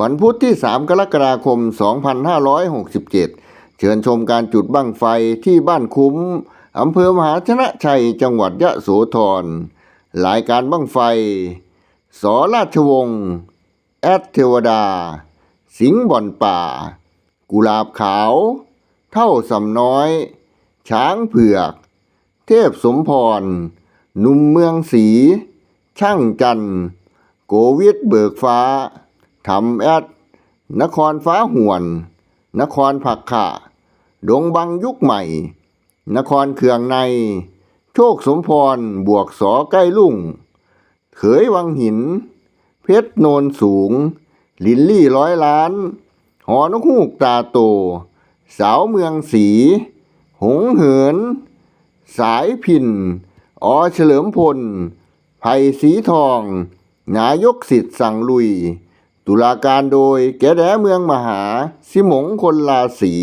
วันพุธที่ 3 กรกฎาคม 2567 เชิญชมการจุดบั้งไฟที่บ้านคุ้มอำเภอมหาชนะชัยจังหวัดยะโสธรหลายการบั้งไฟ สอราชวงศ์แอดเทวดา สิงห์บ่อนป่า กุลาบขาว เท่าสำน้อย ช้างเผือก เทพสมพร หนุ่มเมืองศรีช่างจันทร์โกวิทเบิกฟ้า ทำแอด นครฟ้าห่วน นครผักขะดงบังยุคใหม่ นครเคืองใน โชคสมพร บวกสอใกล้ลุ่ง เขยวังหิน เพชรโนนสูง ลินลี่ร้อยล้าน หอนกฮูกตาโต สาวเมืองสี หงเหิน สายพินอเฉลิมพล ไผ่สีทอง นายกสิทธิ์สั่งลุย ตุลาการโดยแกแด้เมืองมหา สิมงคนลาสี